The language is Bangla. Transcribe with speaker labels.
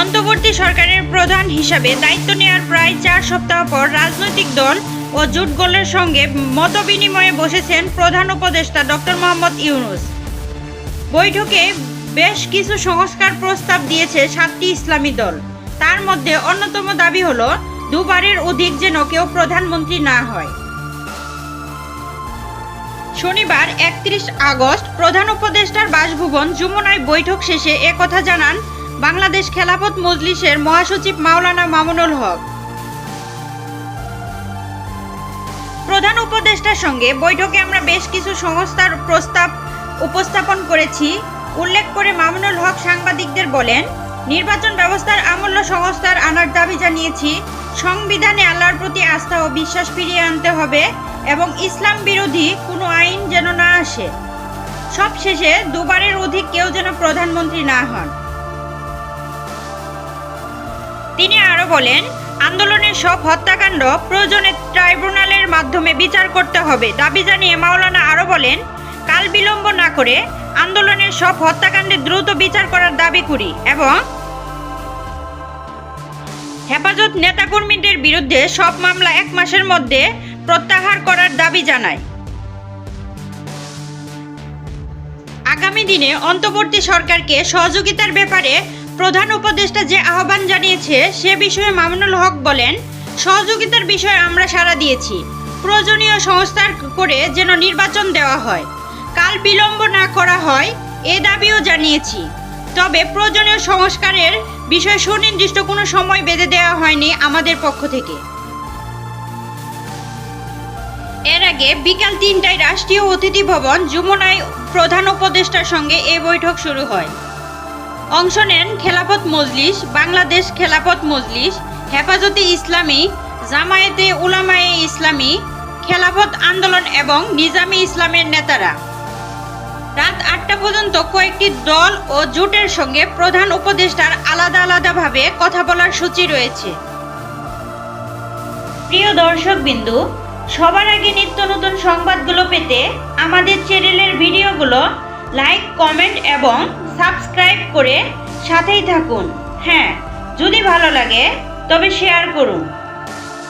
Speaker 1: অন্তর্বর্তী সরকারের প্রধান হিসাবে দায়িত্ব নেওয়ার প্রায় চার সপ্তাহ পর রাজনৈতিক দল ও জোট গোলের সঙ্গে মতবিনিময়ে বসেছেন প্রধান উপদেষ্টা ডক্টর মোহাম্মদ ইউনুস। বৈঠকে বেশ কিছু সংস্কার প্রস্তাব দিয়েছে সাতটি ইসলামী দল। তার মধ্যে অন্যতম দাবি হলো, দুবারের অধিক যেন কেউ প্রধানমন্ত্রী না হয়। শনিবার একত্রিশ আগস্ট প্রধান উপদেষ্টার বাসভবন যমুনায় বৈঠক শেষে একথা জানান বাংলাদেশ খেলাফত মজলিসের মহাসচিব মাওলানা মামুনুল হক। প্রধান উপদেষ্টার সঙ্গে বৈঠকে আমরা বেশ কিছু সংস্থার প্রস্তাব উপস্থাপন করেছি। উল্লেখ করে মামুনুল হক সাংবাদিকদের বলেন, নির্বাচন ব্যবস্থার আমূল্য সংস্থার আনার দাবি জানিয়েছি, সংবিধানে আল্লাহর প্রতি আস্থা ও বিশ্বাস ফিরিয়ে আনতে হবে এবং ইসলাম বিরোধী কোনো আইন যেন না আসে। সবশেষে দুবারের অধিক কেউ যেন প্রধানমন্ত্রী না হন। তিনি আরও বলেন আন্দোলনের সব হত্যাকাণ্ড প্রয়োজনে ট্রাইব্যুনালের মাধ্যমে বিচার করতে হবে। দাবি জানিয়ে মাওলানা আরও বলেন, কাল বিলম্ব না করে আন্দোলনের সব হত্যাকাণ্ডে দ্রুত বিচার করার দাবি করি এবং হেফাজত নেতাকর্মীদের বিরুদ্ধে সব মামলা এক মাসের মধ্যে প্রত্যাহার করার দাবি জানায়। আগামী দিনে অন্তর্বর্তী সরকারকে সহযোগিতার ব্যাপারে প্রধান উপদেষ্টা যে আহ্বান জানিয়েছে, সে বিষয়ে মামুনুল হক বলেন, সহযোগিতার বিষয়ে আমরা সাড়া দিয়েছি। প্রয়োজনীয় সংস্কার করে যেন নির্বাচন দেওয়া হয়। কাল বিলম্ব না করা হয়, এ দাবিও জানিয়েছি। তবে প্রয়োজনীয় সংস্কারের বিষয়ে সুনির্দিষ্ট কোনো সময় বেঁধে দেওয়া হয়নি আমাদের পক্ষ থেকে। এর আগে বিকাল তিনটায় রাষ্ট্রীয় অতিথি ভবন যমুনায় প্রধান উপদেষ্টার সঙ্গে এ বৈঠক শুরু হয়। অংশ নেন খেলাফত মজলিস, বাংলাদেশ খেলাফত মজলিস, হেফাজতে ইসলামী, জামায়াতে উলামায়ে ইসলামী, খেলাফত আন্দোলন এবং নিজামী ইসলামের নেতারা। রাত আটটা পর্যন্ত কয়েকটি দল ও জোটের সঙ্গে প্রধান উপদেষ্টার আলাদা আলাদাভাবে কথা বলার সূচি রয়েছে। প্রিয় দর্শক বিন্দু সবার আগে নিত্য নতুন সংবাদগুলো পেতে আমাদের চ্যানেলের ভিডিওগুলো লাইক কমেন্ট এবং সাবস্ক্রাইব করে সাথেই থাকুন। হ্যাঁ যদি ভালো লাগে তবে শেয়ার করুন।